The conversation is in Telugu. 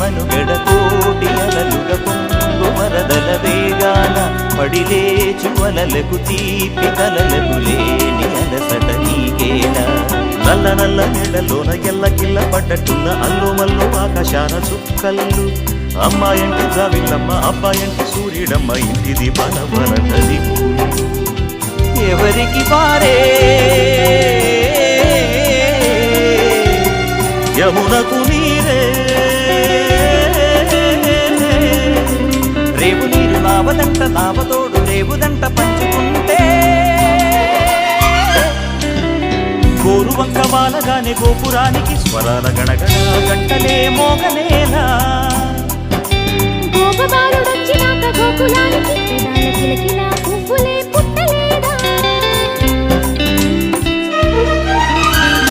మనుగడ కోటి అలలుగ పొంగు వరదల వేగాన పడిలేచు వలలకు తీపి కలలకు లేని అలసట నీకేనా నల్ల నల్ల నెడలోన ఎల్ల కిల్ల పడ్డట్టున్న అల్లు మల్లు ఆకాశాన చుక్కల్లు అమ్మాయంటి జావిల్లమ్మ అబ్బాయంటి సూర్యుడమ్మ ఇంటి దీపాల వరదది ఎవరికి వారే యమునకు నీరే. నావదంట నావతోడు రేవుదంట పంచుకుంటే. గోరు వంక వాలగానే గోపురానికి స్వరాల గణగణ గంటలే మోగనేలా